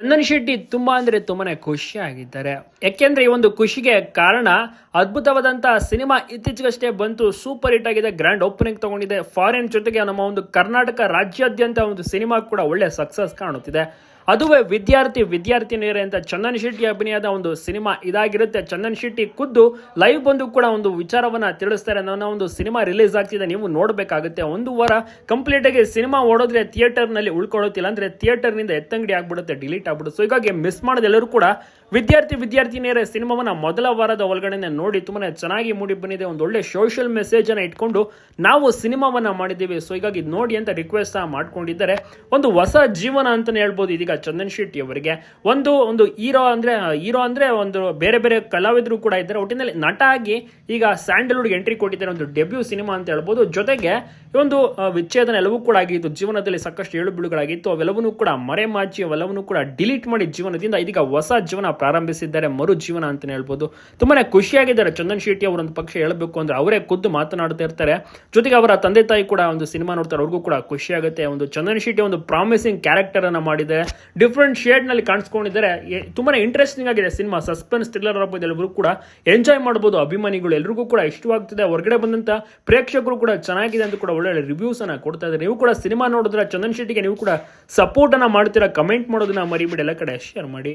ಚಂದನ್ ಶೆಟ್ಟಿ ತುಂಬಾ ಅಂದ್ರೆ ತುಂಬಾನೇ ಖುಷಿಯಾಗಿದ್ದಾರೆ ಯಾಕೆಂದ್ರೆ ಈ ಒಂದು ಖುಷಿಗೆ ಕಾರಣ ಅದ್ಭುತವಾದಂತಹ ಸಿನಿಮಾ ಇತ್ತೀಚೆಗಷ್ಟೇ ಬಂತು. ಸೂಪರ್ ಹಿಟ್ ಆಗಿದೆ, ಗ್ರ್ಯಾಂಡ್ ಓಪನಿಂಗ್ ತಗೊಂಡಿದೆ. ಫಾರಿನ್ ಜೊತೆಗೆ ನಮ್ಮ ಒಂದು ಕರ್ನಾಟಕ ರಾಜ್ಯಾದ್ಯಂತ ಒಂದು ಸಿನಿಮಾ ಕೂಡ ಒಳ್ಳೆ ಸಕ್ಸಸ್ ಕಾಣುತ್ತಿದೆ. ಅದುವೇ ವಿದ್ಯಾರ್ಥಿ ವಿದ್ಯಾರ್ಥಿನಿಯರೇ ಅಂತ ಚಂದನ್ ಶೆಟ್ಟಿ ಅಭಿನಯದ ಒಂದು ಸಿನಿಮಾ ಇದಾಗಿರುತ್ತೆ. ಚಂದನ್ ಶೆಟ್ಟಿ ಖುದ್ದು ಲೈವ್ ಬಂದು ಕೂಡ ಒಂದು ವಿಚಾರವನ್ನ ತಿಳಿಸ್ತಾರೆ ನನ್ನ ಒಂದು ಸಿನಿಮಾ ರಿಲೀಸ್ ಆಗ್ತಿದೆ. ನೀವು ನೋಡಬೇಕಾಗುತ್ತೆ. ಒಂದು ವಾರ ಕಂಪ್ಲೀಟ್ ಆಗಿ ಸಿನಿಮಾ ಓಡೋದ್ರೆ ಥಿಯೇಟರ್ನಲ್ಲಿ ಉಳ್ಕೊಳ್ಳೋತಿಲ್ಲ ಅಂದ್ರೆ ಥಿಯೇಟರ್ನಿಂದ ಎತ್ತಂಗಡಿ ಆಗ್ಬಿಡುತ್ತೆ ಡಿಲೀಟ್ ಆಗ್ಬಿಡುತ್ತೆ. ಸೊ ಹೀಗಾಗಿ ಮಿಸ್ ಮಾಡೋದೆಲ್ಲರೂ ಕೂಡ ವಿದ್ಯಾರ್ಥಿ ವಿದ್ಯಾರ್ಥಿನಿಯರ, ಸಿನಿಮಾವನ್ನ ಮೊದಲ ವಾರದ ಒಳಗಡೆ ನೋಡಿ ತುಂಬಾ ಚೆನ್ನಾಗಿ ಮೂಡಿ ಬಂದಿದೆ. ಒಂದು ಒಳ್ಳೆ ಸೋಷಿಯಲ್ ಮೆಸೇಜ್ ಅನ್ನ ಇಟ್ಕೊಂಡು ನಾವು ಸಿನಿಮಾವನ್ನ ಮಾಡಿದ್ದೀವಿ. ಸೊ ಹೀಗಾಗಿ ನೋಡಿ ಅಂತ ರಿಕ್ವೆಸ್ಟ್ ಮಾಡ್ಕೊಂಡಿದ್ದಾರೆ. ಒಂದು ಹೊಸ ಜೀವನ ಅಂತಾನೆ ಹೇಳ್ಬೋದು ಇದೀಗ ಚಂದನ್ ಶೆಟ್ಟಿ ಅವರಿಗೆ ಒಂದು ಒಂದು ಹೀರೋ ಅಂದ್ರೆ ಹೀರೋ ಅಂದ್ರೆ ಒಂದು ಬೇರೆ ಬೇರೆ ಕಲಾವಿದರು ಕೂಡ ಇದ್ದಾರೆ. ಒಟ್ಟಿನಲ್ಲಿ ನಟ ಆಗಿ ಈಗ ಸ್ಯಾಂಡಲ್ವುಡ್ ಎಂಟ್ರಿ ಕೊಟ್ಟಿದ್ದಾರೆ. ಒಂದು ಡೆಬ್ಯೂ ಸಿನಿಮಾ ಅಂತ ಹೇಳ್ಬೋದು. ಜೊತೆಗೆ ಒಂದು ವಿಚ್ಛೇದನ ಎಲ್ಲವೂ ಕೂಡ ಆಗಿತ್ತು. ಜೀವನದಲ್ಲಿ ಸಾಕಷ್ಟು ಏಳು ಬೀಳುಗಳಾಗಿತ್ತು ಅವೆಲ್ಲವನ್ನೂ ಕೂಡ ಮರೆಮಾಚಿ, ಅವೆಲ್ಲವನ್ನೂ ಕೂಡ ಡಿಲೀಟ್ ಮಾಡಿ ಜೀವನದಿಂದ ಇದೀಗ ಹೊಸ ಜೀವನ ಪ್ರಾರಂಭಿಸಿದ್ದಾರೆ ಮರು ಜೀವನ ಅಂತಾನೆ ಹೇಳ್ಬೋದು. ತುಂಬಾ ಖುಷಿಯಾಗಿದ್ದಾರೆ ಚಂದನ್ ಶೆಟ್ಟಿ ಅವರೊಂದು ಪಕ್ಷ ಹೇಳಬೇಕು ಅಂದ್ರೆ ಅವರೇ ಖುದ್ದು ಮಾತನಾಡ್ತಾ ಇರ್ತಾರೆ. ಜೊತೆಗೆ ಅವರ ತಂದೆ ತಾಯಿ ಕೂಡ ಒಂದು ಸಿನಿಮಾ ನೋಡ್ತಾರೆ, ಅವ್ರಿಗೂ ಕೂಡ ಖುಷಿಯಾಗುತ್ತೆ ಒಂದು ಚಂದನ್ ಶೆಟ್ಟಿ ಒಂದು ಪ್ರಾಮಿಸಿಂಗ್ ಕ್ಯಾರೆಕ್ಟರ್ ಅನ್ನ ಮಾಡಿದೆ. ಡಿಫ್ರೆಂಟ್ ಶೇಡ್ನಲ್ಲಿ ಕಾಣಿಸ್ಕೊಂಡಿದ್ದಾರೆ. ತುಂಬಾ ಇಂಟ್ರೆಸ್ಟಿಂಗ್ ಆಗಿದೆ ಸಿನಿಮಾ. ಸಸ್ಪೆನ್ಸ್ ಥ್ರಿಲ್ಲರ್ ಆಗ್ಬೋದು ಎಲ್ಲರೂ ಕೂಡ ಎಂಜಾಯ್ ಮಾಡಬಹುದು ಅಭಿಮಾನಿಗಳು ಎಲ್ರಿಗೂ ಕೂಡ ಇಷ್ಟವಾಗ್ತಿದೆ. ಹೊರಗಡೆ ಬಂದಂತ ಪ್ರೇಕ್ಷಕರು ಕೂಡ ಚೆನ್ನಾಗಿದೆ ಅಂತ ಕೂಡ ಒಳ್ಳೆ ರಿವ್ಯೂಸ್ ಅನ್ನ ಕೊಡ್ತಾ ಇದ್ದಾರೆ. ನೀವು ಕೂಡ ಸಿನಿಮಾ ನೋಡಿದ್ರೆ ಚಂದನ್ ಶೆಟ್ಟಿಗೆ ನೀವು ಕೂಡ ಸಪೋರ್ಟ್ ಅನ್ನ ಮಾಡ್ತೀರಾ ಕಮೆಂಟ್ ಮಾಡೋದನ್ನ ಮರಿಬಿಡಿ. ಎಲ್ಲ ಕಡೆ ಶೇರ್ ಮಾಡಿ.